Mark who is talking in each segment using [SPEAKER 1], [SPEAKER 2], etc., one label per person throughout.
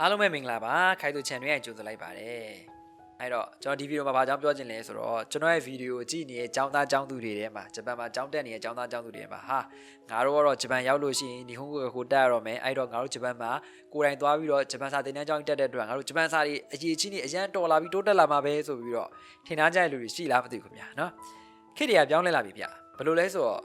[SPEAKER 1] အားလုံးပဲမင်္ဂလာပါခိုင်သူ channel ရဲ့ကြိုဆိုလိုက်ပါတယ်အဲ့တော့ကျွန်တော်ဒီဗီဒီယိုမှာဘာကြောင့်ပြောချင်လဲဆိုတော့ကျွန်တော်ရဲ့ဗီဒီယိုကြည့်နေတဲ့ចောင်းသားចောင်းသူတွေထဲမှာဂျပန်မှာចောင်းတက်နေတဲ့ចောင်းသားចောင်းသူတွေထဲမှာဟာငါတို့ကတော့ဂျပန်ရောက်လို့ရှိရင်ဒီဟိုကိုကိုတက်ရတော့မယ်အဲ့တော့ငါတို့ဂျပန်မှာကိုယ်တိုင်သွားပြီးတော့ဂျပန်စာသင်တန်းကျောင်းတက်တဲ့အတွက်ငါတို့ဂျပန်စာတွေအရေးကြီးနေအရန်တော်လာပြီးတိုးတက်လာမှာပဲဆိုပြီးတော့ထင်ထားကြတဲ့လူတွေရှိလားမသိဘူးခင်ဗျာနော်ခေတ်တွေကပြောင်းလဲလာပြီဗျဘယ်လိုလဲဆိုတော့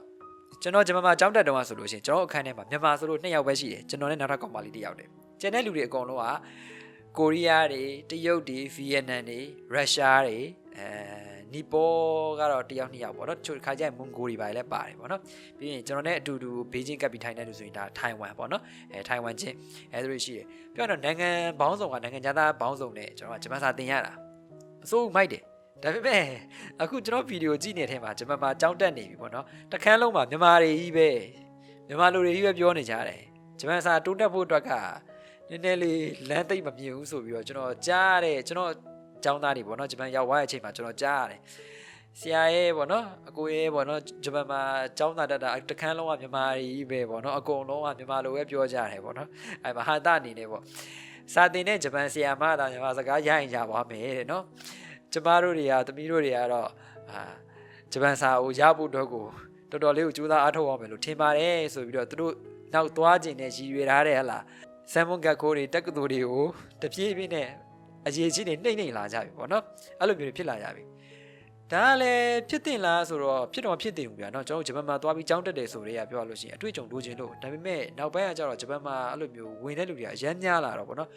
[SPEAKER 1] ကျွန်တော်ဂျပန်မှာကျောင်းတက်တုန်းကဆိုလို့ရှိရင်ကျွန်တော်အခန်းထဲမှာမြန်မာဆိုလို့2ယောက်ပဲရှိတယ်ကျွန်တော်နဲ့နောက်ထပ်ကောင်မလေးတစ်ယောက်တည်း ကျန်တဲ့လူတွေအကုန်လုံးကကိုရီးယားတွေတရုတ်တွေဗီယက်နမ်တွေရုရှားတွေအဲနီပေါ်ကတော့တစ်ယောက်နှစ်ယောက်ပေါ့နော်တချို့ခါကျရင်မွန်ဂိုတွေပါလည်းပါတယ်ပေါ့နော်ပြီးရင်ကျွန်တော်နဲ့အတူတူဘေဂျင်းကပ်ပြီးထိုင်တဲ့လူဆိုရင်ဒါထိုင်ဝမ်ပေါ့နော်အဲထိုင်ဝမ်ချင်းအဲဒါတွေရှိတယ်ပြောတော့နိုင်ငံဘောင်းဆောင်ကနိုင်ငံသားဘောင်းဆောင်နဲ့ကျွန်တော်ကဂျပန်စာသင်ရတာအစိုးမိုက်တယ်ဒါပေမဲ့အခုကျွန်တော်ဗီဒီယိုကြည့်နေတဲ့အချိန်မှာဂျပန်မှာကြောင်းတက်နေပြီပေါ့နော်တခန်းလုံးမှာမြန်မာတွေကြီးပဲမြန်မာလူတွေကြီးပဲပြောနေကြတယ်ဂျပန်စာတိုးတက်ဖို့အတွက်က နည်းနည်းလေးလမ်းသိပ်မမြင်ဘူးဆိုပြီးတော့ကျွန်တော်ကြားရတယ်ကျွန်တော်ចောင်းသားတွေပေါ့နော်ဂျပန်ရောက်သွားတဲ့အချိန်မှာကျွန်တော်ကြားရတယ်ဆရာရဲ့ပေါ့နော်အကိုရဲ့ပေါ့နော်ဂျပန်မှာចောင်းသားတက်တာတခန်းလုံးကမြန်မာကြီးပဲပေါ့နော်အကုန်လုံးကမြန်မာလိုပဲပြောကြတယ်ပေါ့နော်အဲမဟာတအနေနဲ့ပေါ့စာတင်တဲ့ဂျပန်ဆရာမသာမြန်မာစကားရရင်ကြပါမယ်တဲ့နော်ကျမတို့တွေကသမီးတို့တွေကတော့အာဂျပန်စာကိုရဖို့အတွက်ကိုတော်တော်လေးကိုကြိုးစားအားထုတ်အောင်မယ်လို့ထင်ပါတယ်ဆိုပြီးတော့သူတို့နောက်သွားခြင်းနဲ့ရည်ရွယ်ထားတဲ့ဟလား ဆမ်မွန်ကတ်ကိုတွေတက္ကသိုလ်တွေကိုတပြေးပြေးနဲ့အရေးကြီးနေနှိမ့်နှိမ့်လာကြပြီပေါ့နော်အဲ့လိုမျိုးတွေဖြစ်လာကြပြီဒါကလည်းဖြစ်တင်လားဆိုတော့ဖြစ်တော့ဖြစ်တင်ဘူးဗျာเนาะကျွန်တော်ဂျပန်မှာသွားပြီးကြောင်းတက်တယ်ဆိုတော့ပြောရလို့ရှိရင်အတွေ့အကြုံလိုချင်လို့ဒါပေမဲ့နောက်ပိုင်းကကျတော့ဂျပန်မှာအဲ့လိုမျိုးဝင်တဲ့လူတွေကအရမ်းများလာတော့ပေါ့နော်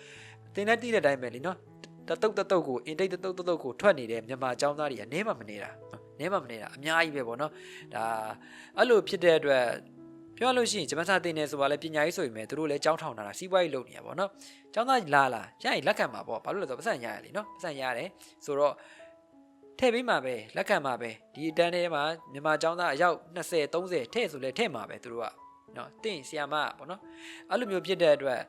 [SPEAKER 1] တင်တဲ့တီးတဲ့အတိုင်းပဲလीเนาะတတုတ်တတုတ်ကိုအင်တိတ်တတုတ်တတုတ်ကိုထွက်နေတဲ့မြန်မာចောင်းသားတွေကနေမှမနေတာနဲမှမနေတာအများကြီးပဲပေါ့နော်ဒါအဲ့လိုဖြစ်တဲ့အတွက် ပြောလို့ရှိရင်ဂျပန်စာသင်နေဆိုတာလည်းပညာရေးဆိုရင်ပဲသူတို့လည်းကြောင်းထောင်တာစီးပွားရေးလုပ်နေရပါတော့။ကျောင်းသားလာလာရရင်လက်ခံမှာပေါ့။ဘာလို့လဲဆိုတော့ပတ်စံရရလေနော်။ပတ်စံရတယ်ဆိုတော့ထည့်ပေးမှာပဲလက်ခံမှာပဲဒီအတန်းထဲမှာမြန်မာကျောင်းသားအယောက်20 30ထည့်ဆိုလဲထည့်မှာပဲသူတို့ကနော်တင့်ဆီယာမပေါ့နော်အဲ့လိုမျိုးဖြစ်တဲ့အတွက်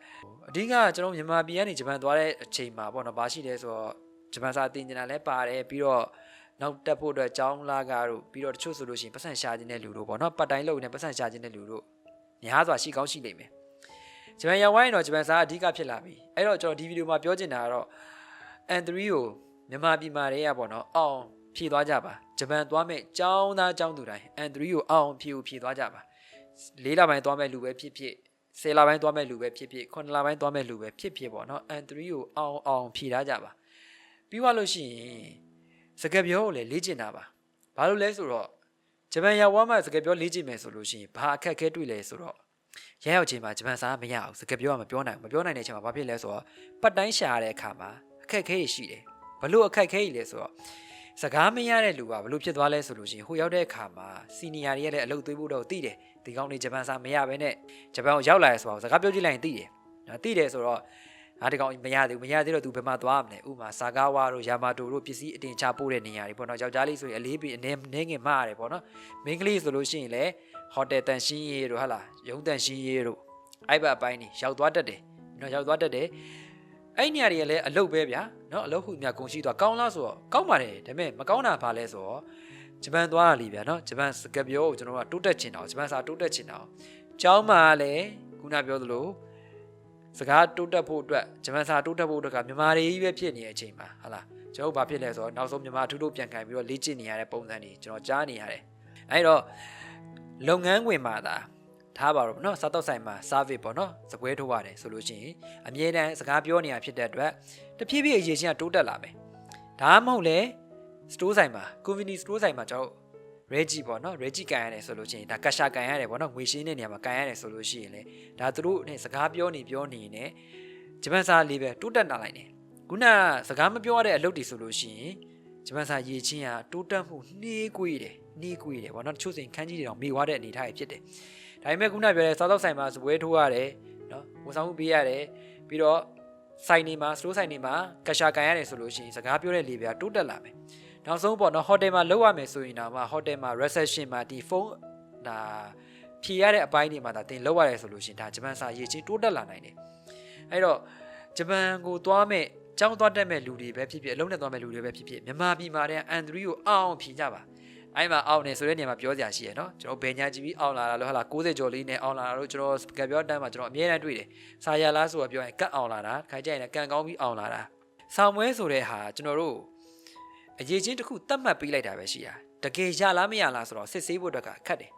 [SPEAKER 1] အဓိကကျွန်တော်မြန်မာပြည်ကနေဂျပန်သွားတဲ့အချိန်မှာပေါ့နော်ဘာရှိလဲဆိုတော့ဂျပန်စာသင်ကျင်တာလည်းပါတယ်ပြီးတော့ နောက်တက်ဖို့အတွက်ကျောင်းလာကားတို့ပြီးတော့တချို့ဆိုလို့ရှိရင်ပတ်စံရှာခြင်းတဲ့လူတို့ပေါ့နော်ပတ်တိုင်းလုပ်နေပတ်စံရှာခြင်းတဲ့လူတို့များစွာရှိကောင်းရှိလိမ့်မယ်ဂျပန်ရောက်ဝိုင်းတော့ဂျပန်စာအဓိကဖြစ်လာပြီအဲ့တော့ကျွန်တော်ဒီဗီဒီယိုမှာပြောချင်တာကတော့ N3 ကိုမြန်မာပြည်မှာတည်းရပေါ့နော်အောင်ဖြည့်သွားကြပါဂျပန်သွားမဲ့ကျောင်းသားကျောင်းသူတိုင်း N3 ကိုအောင်ဖြည့်ကိုဖြည့်သွားကြပါ၄လပိုင်းသွားမဲ့လူပဲဖြစ်ဖြစ်10လပိုင်းသွားမဲ့လူပဲဖြစ်ဖြစ်9လပိုင်းသွားမဲ့လူပဲဖြစ်ဖြစ်ပေါ့နော် N3 ကိုအောင်အောင်ဖြည့်ထားကြပါပြီးသွားလို့ရှိရင် စကားပြောကိုလည်းလေ့ကျင့်တာပါဘာလို့လဲဆိုတော့ဂျပန်ရောက်သွားမှစကားပြောလေ့ကျင့်မယ်ဆိုလို့ရှိရင်ဘာအခက်အခဲတွေ့လဲဆိုတော့ရရောက်ချိန်မှာဂျပန်စာမရအောင်စကားပြောကမပြောနိုင်ဘူးမပြောနိုင်တဲ့အချိန်မှာဘာဖြစ်လဲဆိုတော့ပတ်တိုင်းရှာရတဲ့အခါမှာအခက်အခဲရှိတယ်ဘလို့အခက်အခဲကြီးလဲဆိုတော့စကားမရတဲ့လူကဘလို့ဖြစ်သွားလဲဆိုလို့ရှိရင်ဟိုရောက်တဲ့အခါမှာစီနီယာတွေကလည်းအလုပ်သွေးဖို့တော့သိတယ်ဒီကောင်းနေဂျပန်စာမရဘဲနဲ့ဂျပန်ကိုရောက်လာရဲဆိုတော့စကားပြောကြည့်လိုက်ရင်သိတယ်နော်သိတယ်ဆိုတော့ အားဒီကောင်မရသေးဘူးမရသေးတော့ तू ဘယ်မှာသွားမလဲဥမာစာကားဝါတို့ယာမာတိုတို့ပစ္စည်းအတင်ချပို့တဲ့နေရာတွေပေါ့နော်ယောက်ျားလေးဆိုရင်အလေးပင်အနေနေငင်မှားရတယ်ပေါ့နော်မိန်းကလေးဆိုလို့ရှိရင်လည်းဟိုတယ်တန်ရှင်းရေးတို့ဟာလားရုံးတန်ရှင်းရေးတို့အဲ့ဘက်အပိုင်းနေရောက်သွားတတ်တယ်နော်ရောက်သွားတတ်တယ်အဲ့နေရာတွေကလည်းအလုတ်ပဲဗျာနော်အလုတ်ခုမြကုန်ရှိသွားကောင်းလားဆိုတော့ကောင်းပါတယ်ဒါပေမဲ့မကောင်းတာဘာလဲဆိုတော့ဂျပန်သွားတာလीဗျာနော်ဂျပန်စကပြောကိုကျွန်တော်ကတိုးတက်ချင်တာဂျပန်စာတိုးတက်ချင်တာကျောင်းမှာလည်းခုနပြောသလို စကားတိုးတက်ဖို့အတွက်ဂျပန်စာတိုးတက်ဖို့အတွက်ကမြန်မာတွေကြီးပဲဖြစ်နေတဲ့အချိန်မှာဟာလားကျွန်တော်ဘာဖြစ်လဲဆိုတော့နောက်ဆုံးမြန်မာအထူးတို့ပြန်ခံပြီးတော့လေ့ကျင့်နေရတဲ့ပုံစံတွေကျွန်တော်ကြားနေရတယ်အဲ့တော့လုပ်ငန်းခွင်မှာသာထားပါတော့เนาะစားတော့ဆိုင်မှာ service ပေါ့เนาะစပွဲထိုးရတယ်ဆိုလို့ရှိရင်အမြဲတမ်းစကားပြောနေရဖြစ်တဲ့အတွက်တဖြည်းဖြည်းအရေးချင်းကတိုးတက်လာမယ်ဒါမှမဟုတ်လေ store ဆိုင်မှာ convenience store ဆိုင်မှာကျွန်တော် regi ပေါ့နော် regi ကန်ရတယ်ဆိုလို့ရှိရင်ဒါကရှာကန်ရတယ်ပေါ့နော်ငွေရှင်းတဲ့နေရာမှာကန်ရတယ်ဆိုလို့ရှိရင်လေဒါသူတို့နဲ့စကားပြောနေပြောနေနေဂျပန်စာလေးပဲတိုးတက်လာလိုက်တယ်ခုနစကားမပြောရတဲ့အလုပ်တွေဆိုလို့ရှိရင်ဂျပန်စာရေးချင်းကတိုးတက်မှုနှေးကွေးတယ်နှေးကွေးတယ်ပေါ့နော်တချို့စိန်ခန်းကြီးတွေတော့မေဝါတဲ့အနေထားတွေဖြစ်တယ်ဒါပေမဲ့ခုနပြောတဲ့စားသောက်ဆိုင်မှာစပွဲထိုးရတယ်နော်ဝန်ဆောင်မှုပေးရတယ်ပြီးတော့ဆိုင်နေမှာစတိုးဆိုင်နေမှာကရှာကန်ရတယ်ဆိုလို့ရှိရင်စကားပြောတဲ့လေပြတိုးတက်လာမယ် နောက်ဆုံးပေါ့နော်ဟိုတယ်မှာလောက်ရမယ်ဆိုရင်တော့မှဟိုတယ်မှာ reception မှာဒီဖုန်းဒါဖြေရတဲ့အပိုင်းတွေမှာဒါတင်လောက်ရတယ်ဆိုလို့ရှိရင်ဒါဂျပန်စာရေးချင်းတိုးတက်လာနိုင်တယ်အဲ့တော့ဂျပန်ကိုသွားမဲ့ကျောင်းသွားတက်မဲ့လူတွေပဲဖြစ်ဖြစ်အလုံးနဲ့သွားမဲ့လူတွေပဲဖြစ်ဖြစ်မြန်မာပြည်မှာတဲ့အန်ဒရီကိုအောင်အောင်ဖြေကြပါအဲ့မှာအောင်နေဆိုတဲ့နေရာမှာပြောစရာရှိရနော်ကျွန်တော်ဘယ်ညာကြည့်ပြီးအောင်လာတာလို့ဟာလား60ကျော်လေးနဲ့အောင်လာတာလို့ကျွန်တော်ကပြောတန်းမှာကျွန်တော်အမြဲတမ်းတွေ့တယ်စာရလားဆိုတာပြောရင်ကတ်အောင်လာတာခိုင်ကြရင်လည်းကန်ကောင်းပြီးအောင်လာတာဆောင်းမွဲဆိုတဲ့ဟာကျွန်တော်တို့ အရေးချင်းတစ်ခုတတ်မှတ်ပေးလိုက်တာပဲရှိတာတကယ်ရလားမရလားဆိုတော့စစ်ဆေးဖို့အတွက်ကခက်တယ်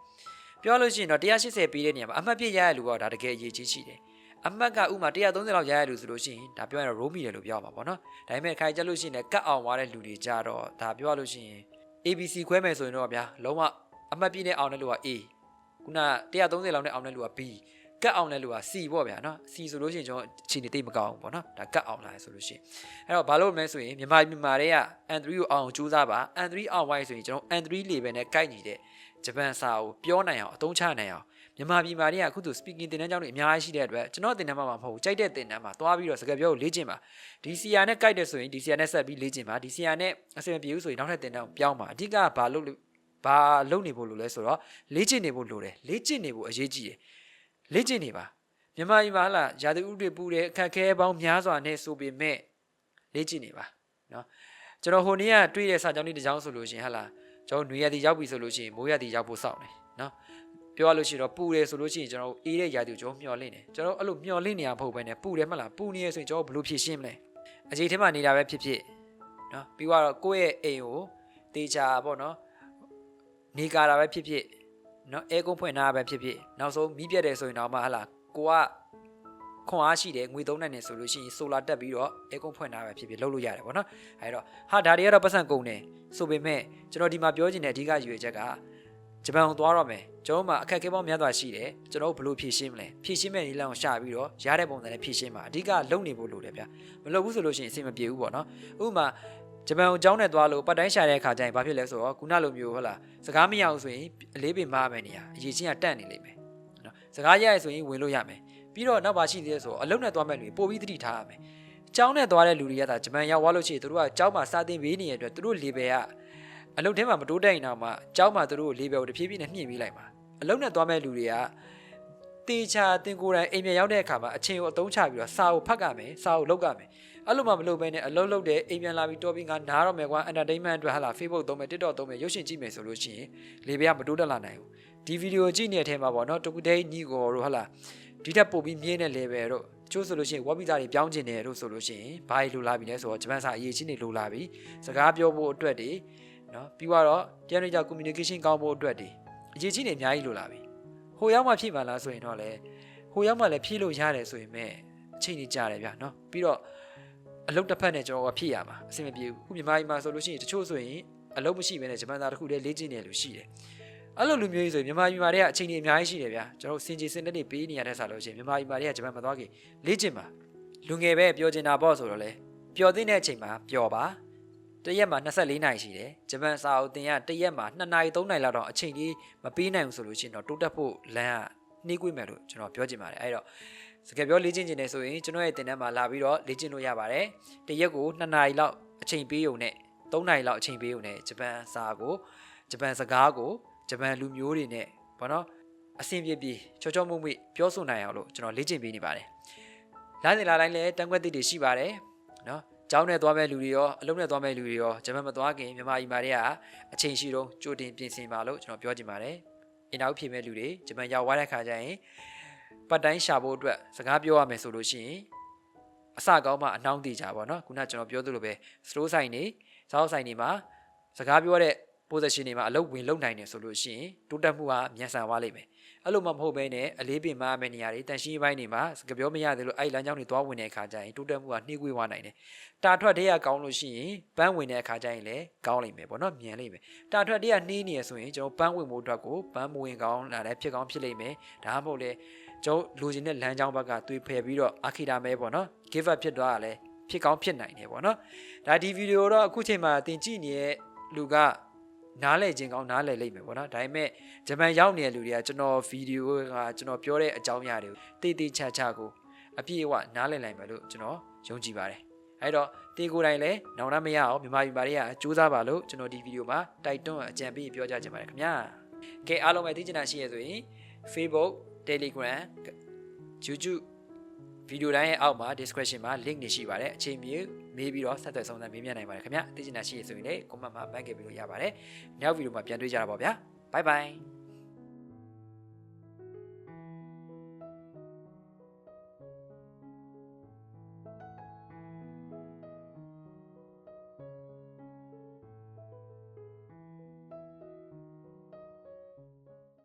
[SPEAKER 1] ပြောလို့ရှိရင်တော့180ပေးတဲ့နေရာမှာအမှတ်ပြရရလူကဒါတကယ်အရေးကြီးရှိတယ်အမှတ်ကဥမာ130လောက်ရရလူဆိုလို့ရှိရင်ဒါပြောရင်တော့ roll မီတယ်လို့ပြောမှာပေါ့နော်ဒါပေမဲ့ခိုင်ကြလို့ရှိရင်လည်းကတ်အောင်သွားတဲ့လူတွေကြတော့ဒါပြောလို့ရှိရင် ABC ခွဲမယ်ဆိုရင်တော့ဗျာလုံးဝအမှတ်ပြည့်နဲ့အောင်တဲ့လူက A ခုန130လောက်နဲ့အောင်တဲ့လူက B ကတ်အောင်တဲ့လူက C ပေါ့ဗျာနော် C ဆိုလို့ရှိရင်ကျွန်တော်အချိန်နေတိတ်မကောင်းဘူးပေါ့နော်ဒါကတ်အောင်လာဆိုလို့ရှိရင်အဲ့တော့ဘာလို့မလဲဆိုရင်မြန်မာမြန်မာတွေက N3 ကိုအောင်ကြိုးစားပါ N3 အောင်ဝိုင်းဆိုရင်ကျွန်တော် N3 level နဲ့ကိုက်ညီတဲ့ဂျပန်စာကိုပြောနိုင်အောင်အသုံးချနိုင်အောင်မြန်မာပြည်မှာတွေကအခုသူ speaking တင်တန်းကြောင်းတွေအများကြီးရှိတဲ့အတွက်ကျွန်တော်တင်တန်းမှာမဟုတ်ဘူးကြိုက်တဲ့တင်တန်းမှာသွားပြီးတော့စကားပြောကိုလေ့ကျင့်ပါဒီ CR နဲ့ကိုက်တယ်ဆိုရင်ဒီ CR နဲ့ဆက်ပြီးလေ့ကျင့်ပါဒီ CR နဲ့အဆင်မပြေဘူးဆိုရင်နောက်ထပ်တင်တန်းကိုပြောင်းပါအဓိကဘာလို့ဘာလုပ်နေဖို့လိုလဲဆိုတော့လေ့ကျင့်နေဖို့လိုတယ်လေ့ကျင့်နေဖို့အရေးကြီးတယ် လေ့ကျင့်နေပါမြန်မာပြည်မှာလာရာသီဥတုတွေပူတယ်အခက်ခဲပေါင်းများစွာနဲ့ဆိုပေမဲ့လေ့ကျင့်နေပါနော်ကျွန်တော်ဟိုနေ့ကတွေ့တဲ့စာကြောင်းလေးတစ်ကြောင်းဆိုလို့ရှိရင်ဟာလာကျွန်တော်ຫນွေရည်ရောက်ပြီဆိုလို့ရှိရင်မိုးရည်ရောက်ဖို့စောင့်တယ်နော်ပြောရလို့ရှိရင်တော့ပူတယ်ဆိုလို့ရှိရင်ကျွန်တော်အေးတဲ့ရာသီကိုကျွန်တော်မျှော်လင့်တယ်ကျွန်တော်အဲ့လိုမျှော်လင့်နေရမဟုတ်ဘဲနဲ့ပူတယ်မလားပူနေရဆိုရင်ကျွန်တော်ဘယ်လိုဖြေရှင်းမလဲအချိန်ထဲမှာနေတာပဲဖြစ်ဖြစ်နော်ပြီးတော့ကိုယ့်ရဲ့အိမ်ကိုတေချာပေါ့နော်နေကာတာပဲဖြစ်ဖြစ် နော်အဲကုန်းဖွင့်ထားတာပဲဖြစ်ဖြစ်နောက်ဆုံးမီးပြတ်တယ်ဆိုရင်တော့မှဟလာကိုကခွန်အားရှိတယ်ငွေသုံးနိုင်တယ်ဆိုလို့ရှိရင်ဆိုလာတက်ပြီးတော့အဲကုန်းဖွင့်ထားပဲဖြစ်ဖြစ်လုပ်လို့ရတယ်ပေါ့နော်အဲတော့ဟာဒါတွေကတော့ပတ်စံကုန်တယ်ဆိုပေမဲ့ကျွန်တော်ဒီမှာပြောချင်တဲ့အဓိကရည်ရွယ်ချက်ကဂျပန်ကိုသွားတော့မယ်ကျွန်တော်မှအခက်အခဲပေါင်းများစွာရှိတယ်ကျွန်တော်ဘယ်လိုဖြည့်ရှင်းမလဲဖြည့်ရှင်းမဲ့နည်းလမ်းကိုရှာပြီးတော့ရတဲ့ပုံစံနဲ့ဖြည့်ရှင်းမှာအဓိကလုံနေဖို့လိုတယ်ဗျမလုပ်ဘူးဆိုလို့ရှိရင်အဆင်မပြေဘူးပေါ့နော်ဥပမာ ဂျပန်ကိုကြောင်းနဲ့သွားလို့ပတ်တိုင်းရှာတဲ့အခါကျရင်ဘာဖြစ်လဲဆိုတော့ခုနလိုမျိုးဟုတ်လားစကားမရအောင်ဆိုရင်အလေးပင်မမယ်နေရအရေးချင်းကတက်နေလိမ့်မယ်နော်စကားရရဆိုရင်ဝင်လို့ရမယ်ပြီးတော့နောက်ပါရှိသေးတယ်ဆိုတော့အလုံးနဲ့သွားမဲ့လူပို့ပြီးသတိထားရမယ်ကျောင်းနဲ့သွားတဲ့လူတွေကသာဂျပန်ရောက်သွားလို့ရှိရင်တို့ကကျောင်းမှာစာသင်ပေးနေတဲ့အတွက်တို့လေဘယ်ကအလုပ်ထဲမှာမတိုးတက်ရင်တော့မှကျောင်းမှာတို့လေဘယ်ကိုတဖြည်းဖြည်းနဲ့မြင့်ပြီးလိုက်မှာအလုံးနဲ့သွားမဲ့လူတွေကတေချာတင်ကိုယ်တိုင်အိမ်ပြန်ရောက်တဲ့အခါမှာအချင်းကိုအသုံးချပြီးတော့စာကိုဖတ်ကြမယ်စာကိုလုပ်ကြမယ် အဲ့လိုမှမလုပ်ဘဲနဲ့အလုံးလုံးတဲ့အိမ်ပြန်လာပြီးတော်ပြီးငါနားတော့မယ်ကွာ entertainment အတွက်ဟာလာ Facebook သုံးမယ် TikTok သုံးမယ်ရုပ်ရှင်ကြည့်မယ်ဆိုလို့ရှိရင်လေဘယ်ကမတိုးတက်လာနိုင်ဘူးဒီဗီဒီယိုကြည့်နေတဲ့အထဲမှာပေါ့နော်တကူဒိတ်ညီကိုတို့ဟာလာဒီထက်ပိုပြီးမြင်းတဲ့ level တို့ချို့ဆိုလို့ရှိရင် web visa တွေပြောင်းကျင်တယ်တို့ဆိုလို့ရှိရင်ဘာကြီးလိုလာပြီလဲဆိုတော့ဂျပန်စာအရေးချင်းတွေလိုလာပြီစကားပြောဖို့အတွက်တွေနော်ပြီးတော့တရားနေကြ communication ကောင်းဖို့အတွက်တွေအရေးချင်းတွေအများကြီးလိုလာပြီဟိုရောက်မှဖြည့်ပါလားဆိုရင်တော့လေဟိုရောက်မှလည်းဖြည့်လို့ရတယ်ဆိုရင်မဲ့အချိန်ကြီးကြာတယ်ဗျာနော်ပြီးတော့ အလုပ်တစ်ဖက်နဲ့ကျွန်တော်ကဖြည့်ရမှာအဆင်မပြေဘူးခုမြန်မာပြည်မှာဆိုလို့ရှိရင်တချို့ဆိုရင်အလုပ်မရှိဘဲနဲ့ဂျပန်သားတစ်ခုတည်းလေ့ကျင့်နေလူရှိတယ်အဲ့လိုလူမျိုးကြီးဆိုရင်မြန်မာပြည်မှာတည်းကအချိန်ကြီးအများကြီးရှိတယ်ဗျာကျွန်တော်စင်ကြီးစင်တက်တွေပေးနေရတဲ့ဆာလို့ရှိရင်မြန်မာပြည်မှာတည်းကဂျပန်မသွားခင်လေ့ကျင့်ပါလူငယ်ပဲပြောချင်တာပေါ့ဆိုတော့လေပျော်သိတဲ့အချိန်မှာပျော်ပါတရက်မှာ24နာရီရှိတယ်ဂျပန်စာအုပ်သင်ရတရက်မှာ2နာရီ3နာရီလောက်တော့အချိန်ကြီးမပေးနိုင်ဘူးဆိုလို့ရှိရင်တော့တိုးတက်ဖို့လမ်းကနှေးကွေးမယ်လို့ကျွန်တော်ပြောချင်ပါတယ်အဲ့တော့ စကားပြောလေ့ကျင့်ခြင်းနေဆိုရင်ကျွန်တော်ရဲ့တင်တန်းမှာလာပြီးတော့လေ့ကျင့်လို့ရပါတယ်တရက်ကို2နာရီလောက်အချိန်ပေးုံနဲ့3နာရီလောက်အချိန်ပေးုံနဲ့ဂျပန်စာကိုဂျပန်စကားကိုဂျပန်လူမျိုးတွေနဲ့ဘောနော်အဆင်ပြေပြေချောချောမွေ့မွေ့ပြောဆိုနိုင်အောင်လို့ကျွန်တော်လေ့ကျင့်ပေးနေပါတယ်လာနေလာတိုင်းလည်းတန်ခွက်သစ်တွေရှိပါတယ်နော်ကျောင်းနဲ့သွားမဲ့လူတွေရောအလုံးနဲ့သွားမဲ့လူတွေရောဂျပန်မသွားခင်မြန်မာပြည်မှာတည်းကအချိန်ရှိတော့ကြိုတင်ပြင်ဆင်ပါလို့ကျွန်တော်ပြောချင်ပါတယ်အင်တာဗျူးဖြေမဲ့လူတွေဂျပန်ရောက်သွားတဲ့ခါကျရင် ပတ်တိုင်းရှာဖို့အတွက်စကားပြောရမယ်ဆိုလို့ရှိရင်အစကောင်းမှအနှောင်းတည်ကြပါတော့ခုနကျွန်တော်ပြောသလိုပဲ slow ဆိုင်နေစောက်ဆိုင်နေမှာစကားပြောတဲ့ position တွေမှာအလုပ်ဝင်လုပ်နိုင်တယ်ဆိုလို့ရှိရင်တိုးတက်မှုကမြန်ဆန်သွားလိမ့်မယ်အဲ့လိုမှမဟုတ်ဘဲနဲ့အလေးပင်မမယ့်နေရာတွေတန်ရှင်းပိုင်းတွေမှာစကားပြောမရသေးလို့အဲ့လမ်းကြောင်းတွေသွားဝင်တဲ့အခါကျရင်တိုးတက်မှုကနှေးကွေးသွားနိုင်တယ်တာထွက်တဲ့ကကောင်းလို့ရှိရင်ပန်းဝင်တဲ့အခါကျရင်လည်းကောင်းလိမ့်မယ်ပေါ့နော်မြန်လိမ့်မယ်တာထွက်တဲ့ကနှေးနေရဆိုရင်ကျွန်တော်ပန်းဝင်ဖို့အတွက်ကိုပန်းမဝင်ကောင်းလာလည်းဖြစ်ကောင်းဖြစ်လိမ့်မယ်ဒါမှမဟုတ်လေ ကျွန်တော်လိုချင်တဲ့လမ်းကြောင်းဘက်ကသွေးဖယ်ပြီးတော့အခီတာမဲပေါ့နော် give up ဖြစ်သွားတာလည်းဖြစ်ကောင်းဖြစ်နိုင်တယ်ပေါ့နော်ဒါဒီဗီဒီယိုတော့အခုချိန်မှာတင်ကြည့်နေတဲ့လူကနားလည်ခြင်းကောင်းနားလည်လိမ့်မယ်ပေါ့နော်ဒါပေမဲ့ဂျပန်ရောက်နေတဲ့လူတွေကကျွန်တော်ဗီဒီယိုကကျွန်တော်ပြောတဲ့အကြောင်းအရာတွေကိုတေးသေးချာချာကိုအပြည့်အဝနားလည်နိုင်မယ်လို့ကျွန်တော်ယုံကြည်ပါတယ်အဲ့တော့တေကိုယ်တိုင်လည်းနောင်တမရအောင်မြန်မာပြည်ပါတွေကစူးစမ်းပါလို့ကျွန်တော်ဒီဗီဒီယိုမှာတိုက်တွန်းအကြံပေးပြောကြားချင်ပါတယ်ခင်ဗျာကဲအားလုံးပဲသိချင်တာရှိရဆိုရင် Facebook Telegram YouTube ဗီဒီယိုတိုင်းရဲ့အောက်မှာ description မှာ link တွေရှိပါတယ်အချိန်မြေမေးပြီးတော့ဆက်သွယ်ဆောင်စမ်းမေးမြန်းနိုင်ပါတယ်ခင်ဗျသိချင်တာရှိရဆိုရင်လည်း comment မှာ back ခဲ့ပြီးလို့ရပါတယ်နောက်ဗီဒီယိုမှာပြန်တွေ့ကြတာပေါ့ဗျာ bye bye